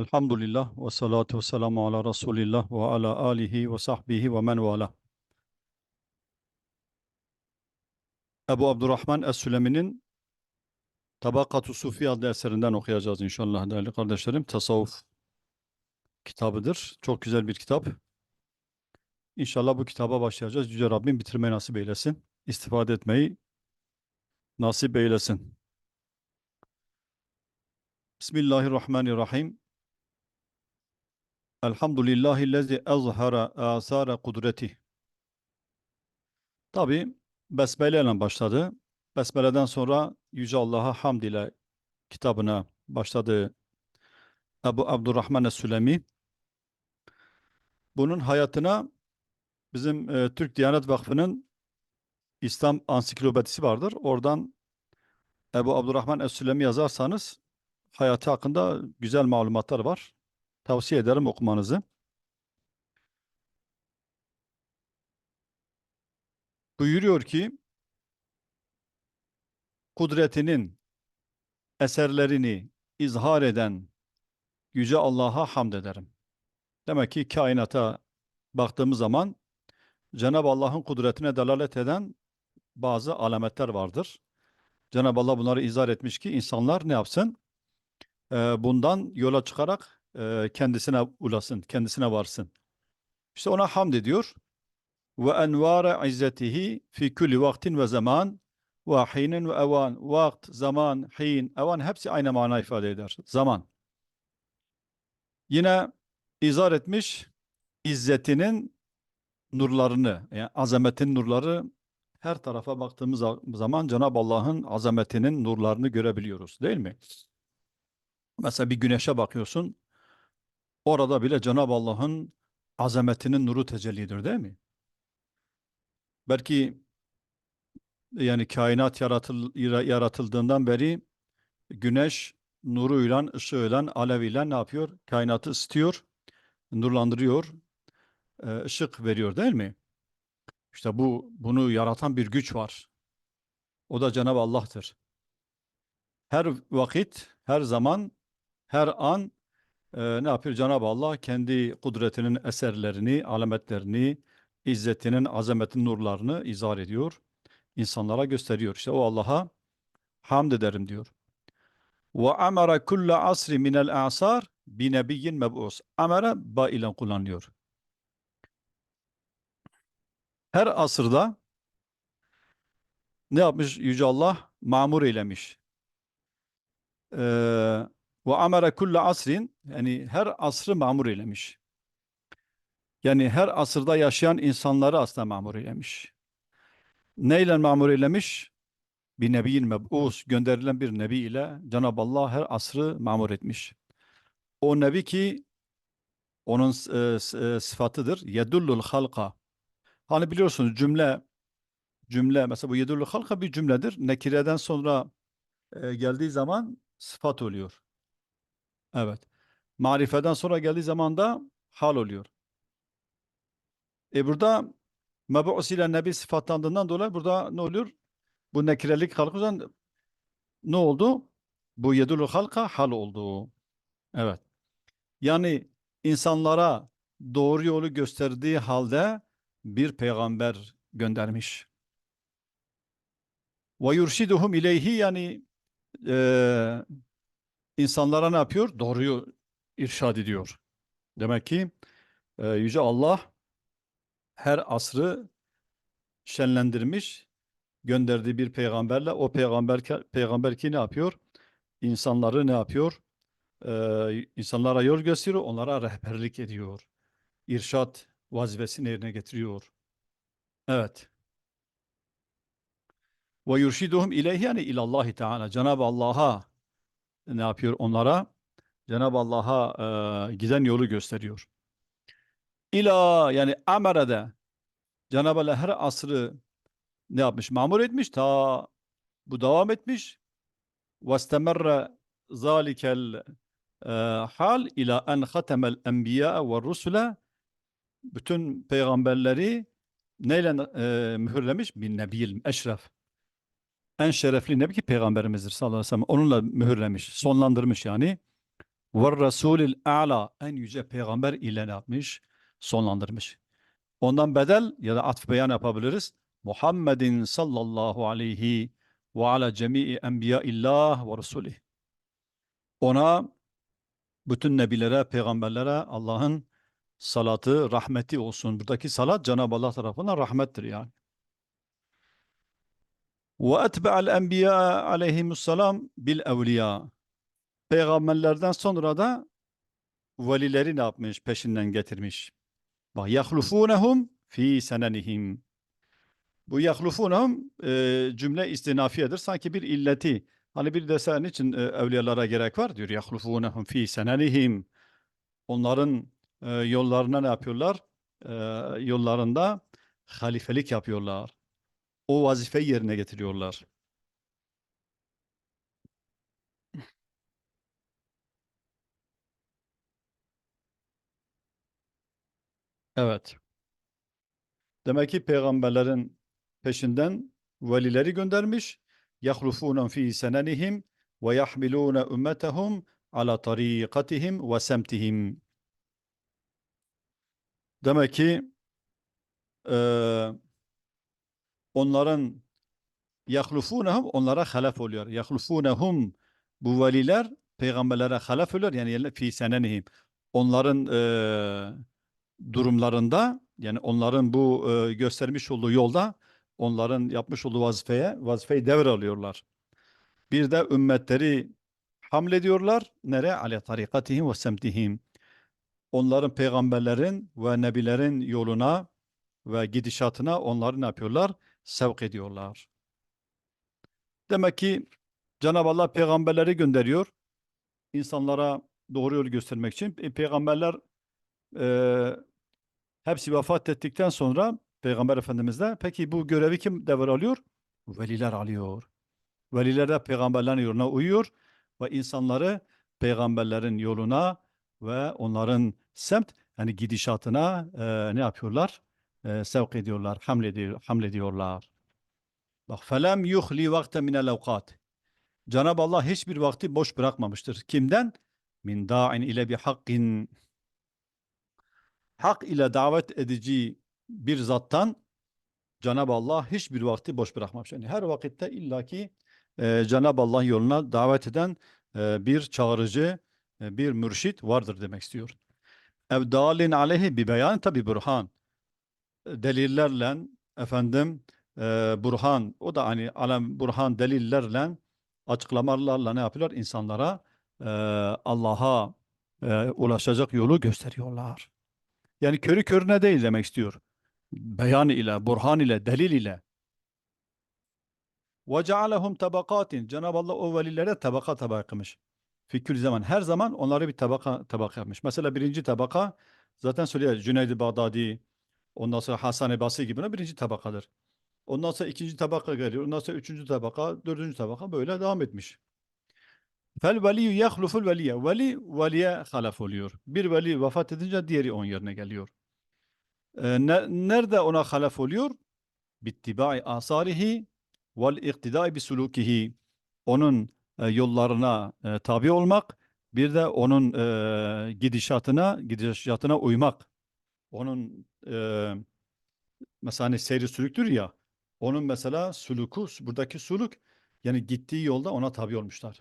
Elhamdülillah ve salatu ve selamu ala Resulillah ve ala alihi ve sahbihi ve men vala. Ebu Abdurrahman Es-Sülemi'nin Tabakat-ı Sufi adlı eserinden okuyacağız inşallah değerli kardeşlerim. Tasavvuf kitabıdır. Çok güzel bir kitap. İnşallah bu kitaba başlayacağız. Yüce Rabbim bitirmeyi nasip eylesin. İstifade etmeyi nasip eylesin. Bismillahirrahmanirrahim. Elhamdülillahillezî ezhara âsâre kudretih. Tabi Besmele ile başladı. Besmele'den sonra Yüce Allah'a hamd ile kitabına başladı Ebu Abdurrahman Es-Sülemi. Bunun hayatına bizim e, Türk Diyanet Vakfı'nın İslam ansiklopedisi vardır. Oradan Ebu Abdurrahman Es-Sülemi yazarsanız hayatı hakkında güzel malumatlar var. Tavsiye ederim okumanızı. Buyuruyor ki kudretinin eserlerini izhar eden Yüce Allah'a hamd ederim. Demek ki kainata baktığımız zaman Cenab-ı Allah'ın kudretine delalet eden bazı alametler vardır. Cenab-ı Allah bunları izah etmiş ki insanlar ne yapsın? Bundan yola çıkarak e, kendisine ulasın, kendisine varsın. İşte ona hamd ediyor. Ve envâre izzetihi fi kulli vaktin ve zaman ve hinin ve evan. Vakt, zaman, hin, evan hepsi aynı mana ifade eder. Zaman. Yine izah etmiş izzetinin nurlarını, yani azametin nurları her tarafa baktığımız zaman Cenab-ı Allah'ın azametinin nurlarını görebiliyoruz değil mi? Mesela bir güneşe bakıyorsun, orada bile Cenab-ı Allah'ın azametinin nuru tecellidir değil mi? Belki yani kainat yaratıl, yaratıldığından beri güneş nuruyla, ışığıyla, aleviyle ne yapıyor? Kainatı ısıtıyor, nurlandırıyor, ışık veriyor değil mi? İşte bu bunu yaratan bir güç var. O da Cenab-ı Allah'tır. Her vakit, her zaman, her an e, ne yapıyor Cenab-ı Allah? Kendi kudretinin eserlerini, alametlerini, izzetinin, azametin nurlarını izah ediyor. insanlara gösteriyor. İşte o Allah'a hamd ederim diyor. Ve amara kulle asri minel asar bi nebiyyin meb'us. Amara ba ile kullanılıyor. Her asırda ne yapmış Yüce Allah? Mamur eylemiş. Ee, ve amara kulle asrin yani her asrı mamur eylemiş. Yani her asırda yaşayan insanları aslında mamur eylemiş. Neyle mamur eylemiş? Bir nebiyin meb'us gönderilen bir nebi ile Cenab-ı Allah her asrı mamur etmiş. O nebi ki onun e, e, sıfatıdır. Yedullul halka. Hani biliyorsunuz cümle cümle mesela bu yedullul halka bir cümledir. Nekireden sonra e, geldiği zaman sıfat oluyor. Evet. Marifeden sonra geldiği zaman da hal oluyor. E burada meb'us ile nebi sıfatlandığından dolayı burada ne oluyor? Bu nekirelik halkından ne oldu? Bu yedulul halka hal oldu. Evet. Yani insanlara doğru yolu gösterdiği halde bir peygamber göndermiş. Ve yurşiduhum ileyhi yani e, insanlara ne yapıyor? Doğruyu irşad ediyor. Demek ki e, Yüce Allah her asrı şenlendirmiş, gönderdiği bir peygamberle o peygamber peygamber ki ne yapıyor? İnsanları ne yapıyor? Ee, insanlara yol gösteriyor, onlara rehberlik ediyor. İrşat vazifesini yerine getiriyor. Evet. Ve yurşiduhum ileyhi yani ilallahi teala. Cenab-ı Allah'a ne yapıyor onlara? Cenab-ı Allah'a e, giden yolu gösteriyor. İla yani amerede Cenab-ı Allah her asrı ne yapmış? Mamur etmiş. Ta bu devam etmiş. وَاسْتَمَرَّ ذَٰلِكَ الْحَالِ ila en khatemel enbiya ve rusule bütün peygamberleri neyle e, mühürlemiş? Bin nebiyil eşref. En şerefli nebi ki peygamberimizdir sallallahu aleyhi ve sellem. Onunla mühürlemiş, sonlandırmış yani. ve Resulil a'la en yüce peygamber ile ne yapmış? Sonlandırmış. Ondan bedel ya da atf beyan yapabiliriz. Muhammedin sallallahu aleyhi ve ala cemii enbiyaillah ve rusulih. Ona bütün nebilere, peygamberlere Allah'ın salatı, rahmeti olsun. Buradaki salat Cenab-ı Allah tarafından rahmettir yani. Ve etbe'al enbiya aleyhimussalam bil evliya. Peygamberlerden sonra da velileri ne yapmış? Peşinden getirmiş. Bak yahlufunehum fi senenihim. Bu yahlufunehum e, cümle istinafiyedir. Sanki bir illeti. Hani bir desen için e, evliyalara gerek var diyor. Yahlufunehum fi senenihim. Onların e, yollarına ne yapıyorlar? E, yollarında halifelik yapıyorlar O vazifeyi yerine getiriyorlar. Evet. Demek ki peygamberlerin peşinden velileri göndermiş. يَخْلُفُونَ ف۪ي سَنَنِهِمْ وَيَحْمِلُونَ اُمَّتَهُمْ عَلَى طَر۪يقَتِهِمْ وَسَمْتِهِمْ Demek ki eee, onların yahlufunehum onlara halef oluyor. Yahlufunehum bu veliler peygamberlere halef oluyor. Yani fi senenihim. Onların eee, durumlarında yani onların bu eee, göstermiş olduğu yolda onların yapmış olduğu vazifeye vazifeyi devralıyorlar. Bir de ümmetleri hamlediyorlar. Nere? Ale tarikatihim ve semtihim. Onların peygamberlerin ve nebilerin yoluna ve gidişatına onları ne yapıyorlar? Sevk ediyorlar. Demek ki Cenab-ı Allah peygamberleri gönderiyor. insanlara doğru yolu göstermek için. E, peygamberler e, hepsi vefat ettikten sonra Peygamber Efendimiz de peki bu görevi kim devralıyor? Veliler alıyor. Veliler de peygamberlerin yoluna uyuyor ve insanları peygamberlerin yoluna ve onların semt yani gidişatına e, ne yapıyorlar? E, sevk ediyorlar, hamlediyor, hamlediyorlar. Bak felem yuhli vakte minel evkat. Cenab-ı Allah hiçbir vakti boş bırakmamıştır. Kimden? Min da'in ile bi hakkin. Hak ile davet edici bir zattan Cenab-ı Allah hiçbir vakti boş bırakmamış. Yani her vakitte illaki e, Cenab-ı Allah yoluna davet eden e, bir çağırıcı, e, bir mürşit vardır demek istiyor. Evdalin aleyhi bi beyan tabi burhan Delillerle efendim e, burhan o da hani alem burhan delillerle açıklamalarla ne yapıyorlar? İnsanlara e, Allah'a e, ulaşacak yolu gösteriyorlar. Yani körü körüne değil demek istiyor. Beyan ile, burhan ile, delil ile. وَجَعَلَهُمْ tabakatin. Cenab-ı Allah o velilere tabaka tabaka kılmış. Fikir zaman. Her zaman onları bir tabaka tabaka yapmış. Mesela birinci tabaka zaten söylüyor. Cüneyd-i Bağdadi, ondan sonra Hasan-ı Basri gibi birinci tabakadır. Ondan sonra ikinci tabaka geliyor. Ondan sonra üçüncü tabaka, dördüncü tabaka böyle devam etmiş. Fel veliyyü yahluful veliye. Veli, veliye halaf oluyor. Bir veli vefat edince diğeri onun yerine geliyor. Ee, ne- nerede ona halaf oluyor? Bittibai asarihi vel iktidai bi sulukihi. Onun e, yollarına e, tabi olmak, bir de onun e, gidişatına, gidişatına uymak. Onun e, mesela hani seyri sülüktür ya, onun mesela suluku, buradaki suluk yani gittiği yolda ona tabi olmuşlar.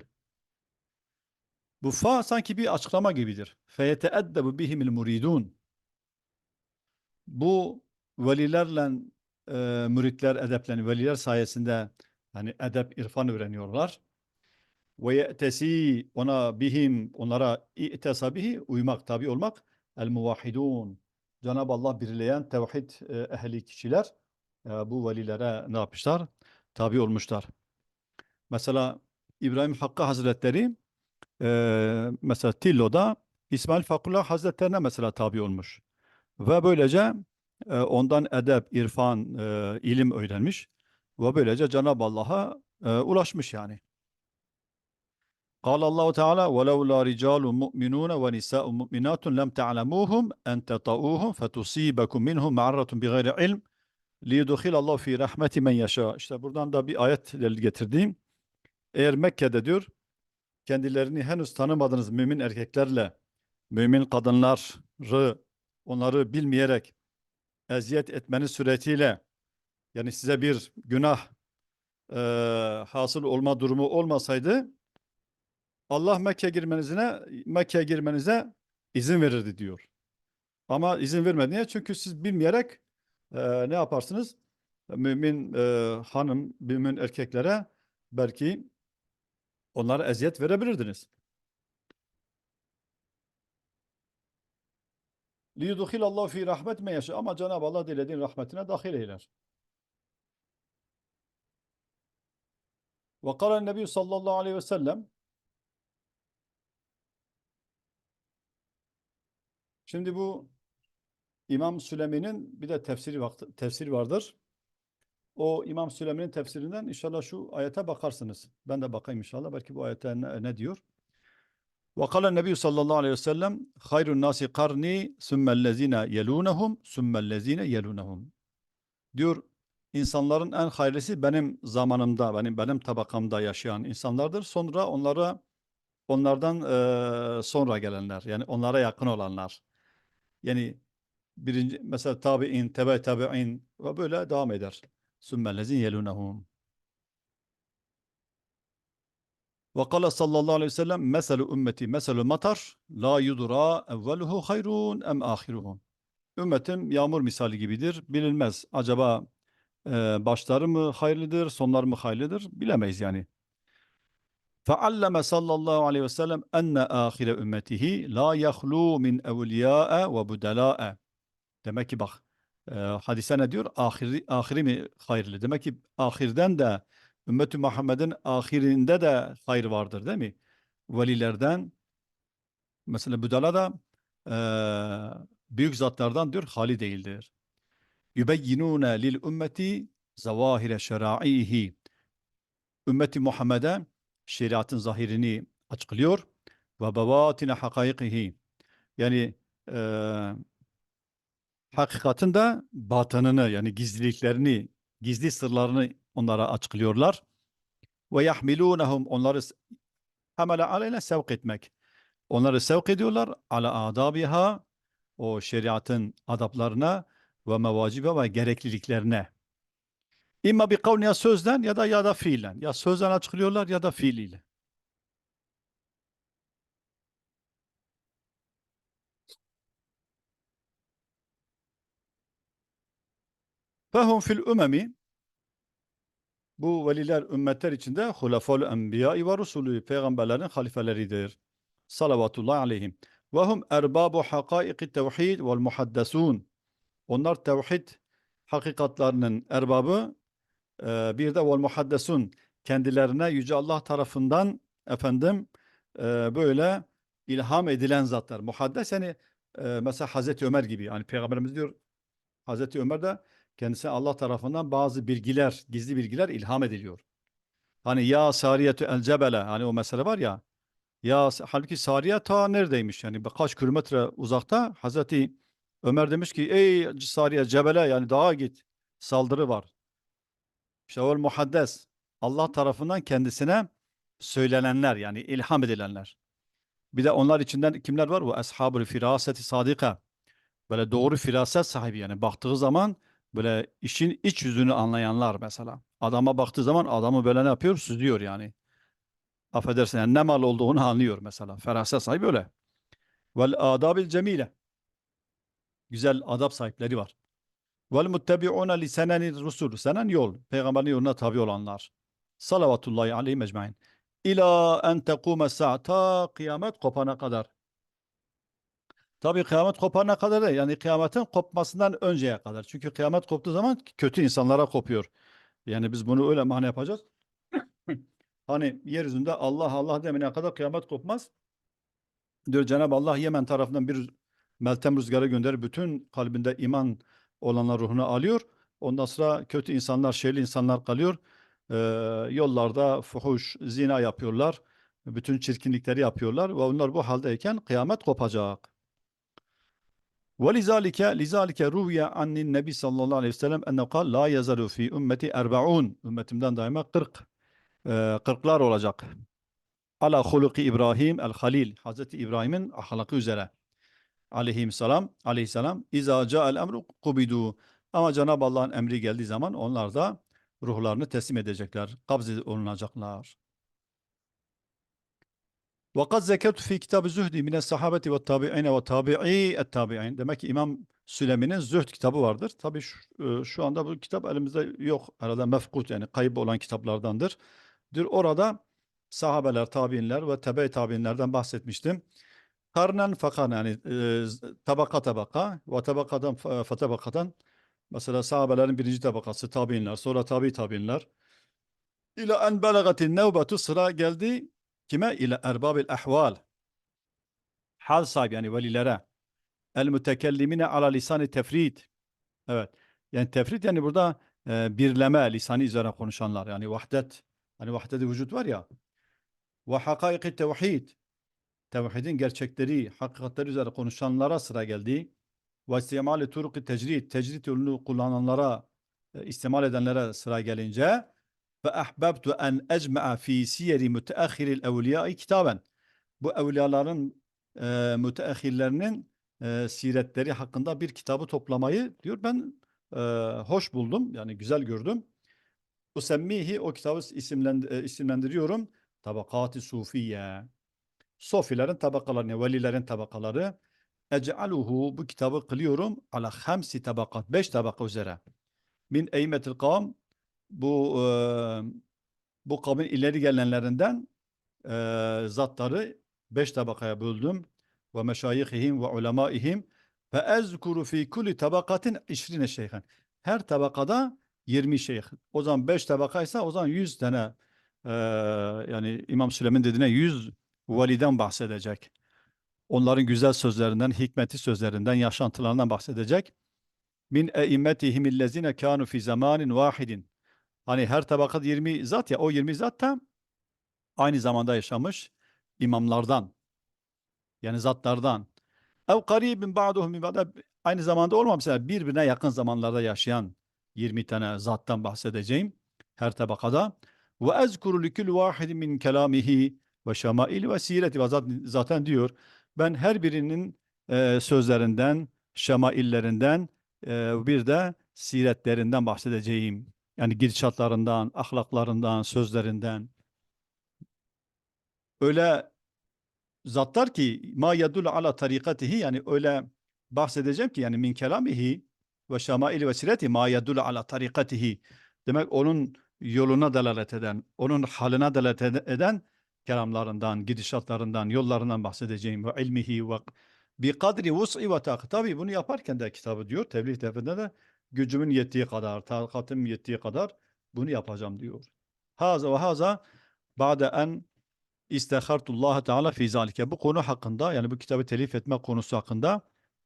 Bu fa sanki bir açıklama gibidir. Feyeteeddebu bihimil muridun. Bu velilerle e, müritler edeplen veliler sayesinde hani edep irfan öğreniyorlar. Ve ye'tesi ona bihim onlara i'tesabihi uymak tabi olmak el muvahhidun. Cenab-ı Allah birleyen tevhid e, ehli kişiler e, bu velilere ne yapmışlar? Tabi olmuşlar. Mesela İbrahim Hakkı Hazretleri e, mesela Tillo'da İsmail Fakullah Hazretlerine mesela tabi olmuş. Ve böylece ondan edep, irfan, ilim öğrenmiş. Ve böylece Cenab-ı Allah'a ulaşmış yani. قال الله تعالى ولولا رجال مؤمنون ونساء مؤمنات لم تعلموهم أن تطؤوهم فتصيبكم منهم معرة بغير علم ليدخل الله في رحمة من يشاء. İşte buradan da bir ayet getirdiğim. Eğer Mekke'de diyor kendilerini henüz tanımadığınız mümin erkeklerle mümin kadınları onları bilmeyerek eziyet etmeniz suretiyle yani size bir günah eee, hasıl olma durumu olmasaydı Allah Mekke girmenizine Mekke'ye girmenize izin verirdi diyor. Ama izin vermedi. Niye? Çünkü siz bilmeyerek eee, ne yaparsınız? Mümin eee, hanım, mümin erkeklere belki onlara eziyet verebilirdiniz. لِيُدْخِلَ اللّٰهُ ف۪ي rahmet مَا يَشَاءُ Ama Cenab-ı Allah dilediğin rahmetine dahil eyler. وقال النبي sallallahu aleyhi ve sellem Şimdi bu İmam Süleymi'nin bir de tefsiri vakti, tefsiri vardır. O İmam Süleymi'nin tefsirinden inşallah şu ayete bakarsınız. Ben de bakayım inşallah. Belki bu ayete ne, ne diyor? وقال النبي sallallahu aleyhi ve sellem hayrun nasi karni sümmellezine yelunehum sümmellezine yelunehum diyor insanların en hayırlısı benim zamanımda benim benim tabakamda yaşayan insanlardır sonra onlara onlardan eee, sonra gelenler yani onlara yakın olanlar yani birinci mesela tabi'in, tebe tabi'in ve böyle devam eder. Sümmellezin yelunehum. Ve kale sallallahu aleyhi ve sellem meselü ümmeti meselü matar la yudra evveluhu hayrun em ahiruhu. Ümmetim yağmur misali gibidir. Bilinmez. Acaba e, başları mı hayırlıdır, sonlar mı hayırlıdır? Bilemeyiz yani. Fealleme sallallahu aleyhi ve sellem enne ahire ümmetihi la yahlu min evliya'e ve budala'e. Demek ki bak e, hadise ne diyor? Ahiri, ahiri mi hayırlı? Demek ki ahirden de ümmeti Muhammed'in ahirinde de hayır vardır değil mi? Velilerden mesela budala da e, büyük zatlardan diyor hali değildir. Yübeyyinune lil ümmeti zavahire şera'ihi. Ümmeti Muhammed'e şeriatın zahirini açıklıyor ve bevatine hakaikihi. Yani eee hakikatin de batınını yani gizliliklerini, gizli sırlarını onlara açıklıyorlar. Ve yahmilunhum onları hamale aleyne sevk etmek. Onları sevk ediyorlar ala adabiha o şeriatın adaplarına ve mevacibe ve gerekliliklerine. İmma bir kavli ya sözden ya da ya da fiilen. Ya sözden açıklıyorlar ya da fiiliyle. Fehum fil ümemi bu veliler ümmetler içinde hulefal enbiya ve rusulü peygamberlerin halifeleridir. Salavatullahi aleyhim. Ve hum erbabu hakaiki tevhid vel muhaddesun. Onlar tevhid hakikatlarının erbabı bir de vel muhaddesun kendilerine yüce Allah tarafından efendim böyle ilham edilen zatlar. Muhaddes yani mesela Hazreti Ömer gibi. Yani Peygamberimiz diyor Hazreti Ömer de kendisine Allah tarafından bazı bilgiler, gizli bilgiler ilham ediliyor. Hani ya sariyetü el cebele hani o mesele var ya ya halbuki Sariye ta neredeymiş yani birkaç kilometre uzakta Hazreti Ömer demiş ki ey Sariye cebele yani dağa git saldırı var. İşte muhaddes Allah tarafından kendisine söylenenler yani ilham edilenler. Bir de onlar içinden kimler var? Bu ashabul firaseti sadika. Böyle doğru firaset sahibi yani baktığı zaman böyle işin iç yüzünü anlayanlar mesela. Adama baktığı zaman adamı böyle ne yapıyor? Süzüyor yani. Affedersin yani ne mal olduğunu anlıyor mesela. Feraset sahibi öyle. Vel adabil cemile. Güzel adab sahipleri var. Vel muttebi'una li senenir rusul. Senen yol. Peygamberin yoluna tabi olanlar. Salavatullahi aleyhi mecmain. İla en tekume sa'ta kıyamet kopana kadar. Tabii kıyamet kopana kadar da yani kıyametin kopmasından önceye kadar. Çünkü kıyamet koptuğu zaman kötü insanlara kopuyor. Yani biz bunu öyle mana yapacağız. Hani yeryüzünde Allah Allah demene kadar kıyamet kopmaz. Diyor Cenab-ı Allah Yemen tarafından bir meltem rüzgarı gönderir. Bütün kalbinde iman olanlar ruhunu alıyor. Ondan sonra kötü insanlar, şerli insanlar kalıyor. Ee, yollarda fuhuş, zina yapıyorlar. Bütün çirkinlikleri yapıyorlar ve onlar bu haldeyken kıyamet kopacak. Ve lizalike lizalike ruviye annin nebi sallallahu aleyhi ve sellem enne kal la yazaru fi ümmeti erbaun. Ümmetimden daima 40 e, 40'lar olacak. Ala huluki İbrahim el Halil. Hazreti İbrahim'in ahlakı üzere Aleyhisselam, aleyhisselam. İza ca'el emru kubidu. Ama Cenab-ı Allah'ın emri geldiği zaman onlar da ruhlarını teslim edecekler. Kabz olunacaklar. وَقَدْ زَكَرْتُ فِي كِتَابِ زُهْدِ مِنَ السَّحَابَةِ وَالتَّابِعِينَ وَتَابِعِي التَّابِعِينَ Demek ki İmam Sülemi'nin Zühd kitabı vardır. Tabii şu, e, şu anda bu kitap elimizde yok. Arada mefkut yani kayıp olan kitaplardandır. Dür orada sahabeler, tabiinler ve tebe tabiinlerden bahsetmiştim. Karnen fakan yani e, tabaka tabaka ve tabakadan fa- fatabakadan mesela sahabelerin birinci tabakası tabiinler, sonra tabi tabiinler. İla en belagatin nevbetu sıra geldi kime? İla erbabil ahval. Hal sahibi yani velilere. El mütekellimine ala lisani tefrit. Evet. Yani tefrit yani burada e, birleme lisanı üzerine konuşanlar yani vahdet. Hani vahdet-i vücut var ya. Ve hakaiki tevhid. Tevhidin gerçekleri, hakikatleri üzerine konuşanlara sıra geldi. Ve istimali turuki tecrid. Tecrid yolunu kullananlara, e, istimal edenlere sıra gelince ve ahbabtu en ecma'a fi siyeri müteahhiril evliyai kitaben. Bu evliyaların e, müteahhirlerinin e, siretleri hakkında bir kitabı toplamayı diyor ben e, hoş buldum yani güzel gördüm. Usemmihi o kitabı isimlend- e, isimlendiriyorum. Tabakati Sufiye. Sofilerin tabakalarını, velilerin tabakaları. Ec'aluhu bu kitabı kılıyorum ala hamsi tabakat. Beş tabaka üzere. Min eymetil kavm bu e, bu kavmin ileri gelenlerinden e, zatları beş tabakaya böldüm. Ve meşayihihim ve ulemaihim ve ezkuru fi kulli tabakatin işrine şeyhen. Her tabakada 20 şeyh. O zaman 5 tabakaysa o zaman 100 tane e, yani İmam Süleyman dediğine 100 validen bahsedecek. Onların güzel sözlerinden, hikmeti sözlerinden, yaşantılarından bahsedecek. Min eimmetihim illezine kanu fi zamanin vahidin. Hani her tabakada 20 zat ya o 20 zat da aynı zamanda yaşamış imamlardan. Yani zatlardan. Ev karibin ba'duhum min. Aynı zamanda olmamışsa birbirine yakın zamanlarda yaşayan 20 tane zattan bahsedeceğim her tabakada. Ve ezkuru likül vahidin min kelamihi ve şemail ve sireti. Ve zaten, diyor ben her birinin e, sözlerinden, şemaillerinden e, bir de siretlerinden bahsedeceğim. Yani gidişatlarından, ahlaklarından, sözlerinden. Öyle zatlar ki ma yedul ala tarikatihi yani öyle bahsedeceğim ki yani min kelamihi ve şamail ve sireti ma yedul ala tarikatihi demek onun yoluna delalet eden, onun haline delalet ed- eden kelamlarından, gidişatlarından, yollarından bahsedeceğim ve ilmihi ve bi kadri vus'i ve takı. Tabii bunu yaparken de kitabı diyor, tebliğ defterinde de gücümün yettiği kadar, takatım yettiği kadar bunu yapacağım diyor. Haza ve haza ba'de en İstehartullah Teala fi zalike. Bu konu hakkında yani bu kitabı telif etme konusu hakkında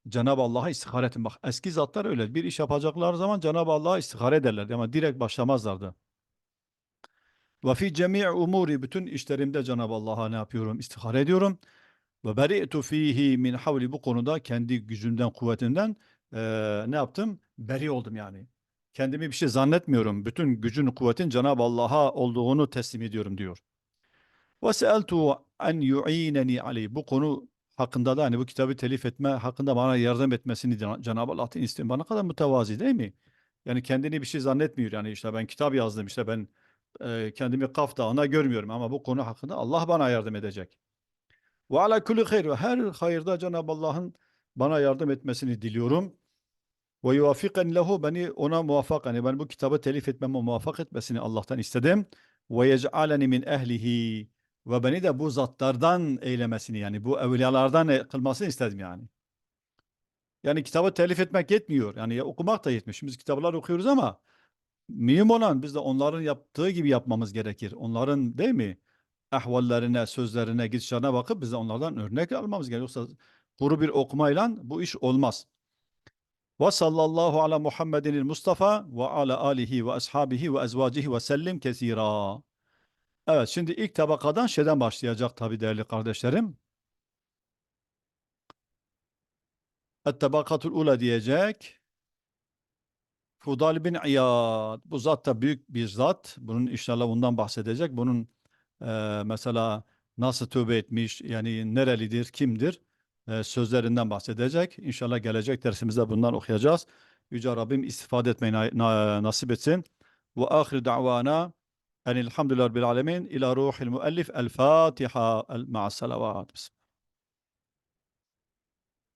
Cenab-ı Allah'a istihare ettim. Bak eski zatlar öyle. Bir iş yapacaklar zaman Cenab-ı Allah'a istihare ederlerdi ama direkt başlamazlardı. Ve fi cemi' umuri bütün işlerimde Cenab-ı Allah'a ne yapıyorum? İstihare ediyorum. Ve beri'tu fihi min havli bu konuda kendi gücümden, kuvvetimden eee, ne yaptım? Beri oldum yani. Kendimi bir şey zannetmiyorum. Bütün gücün, kuvvetin Cenab-ı Allah'a olduğunu teslim ediyorum diyor. Ve seeltu en yu'ineni aleyh. Bu konu hakkında da hani bu kitabı telif etme hakkında bana yardım etmesini Cena- Cenab-ı Allah'tan istiyorum. Bana kadar mütevazi değil mi? Yani kendini bir şey zannetmiyor. Yani işte ben kitap yazdım işte ben kendimi Kaf Dağı'na görmüyorum ama bu konu hakkında Allah bana yardım edecek. Ve ala kulli hayr. Ve Her hayırda Cenab-ı Allah'ın bana yardım etmesini diliyorum. Ve yuvafiken lehu beni ona muvaffak yani ben bu kitabı telif etmeme muvaffak etmesini Allah'tan istedim. Ve yec'aleni min ehlihi ve beni de bu zatlardan eylemesini yani bu evliyalardan e- kılmasını istedim yani. Yani kitabı telif etmek yetmiyor. Yani okumak da yetmiyor. Şimdi biz kitaplar okuyoruz ama mühim olan biz de onların yaptığı gibi yapmamız gerekir. Onların değil mi? Ahvallerine, sözlerine, gidişlerine bakıp biz de onlardan örnek almamız gerekir. Yoksa kuru bir okumayla bu iş olmaz. Ve sallallahu ala Muhammedin Mustafa ve ala alihi ve ashabihi ve ezvacihi ve sellim kesira. Evet şimdi ilk tabakadan şeyden başlayacak tabii değerli kardeşlerim. Et-tabakatul ula diyecek. Fudal bin İyad. Bu zat da büyük bir zat. Bunun inşallah bundan bahsedecek. Bunun e, mesela nasıl tövbe etmiş, yani nerelidir, kimdir e, sözlerinden bahsedecek. İnşallah gelecek dersimizde bundan okuyacağız. Yüce Rabbim istifade etmeyi na- na- nasip etsin. Ve ahir da'vana enilhamdülillahi rabbil alemin ila ruhil müellif el Fatiha el ma'as salavat.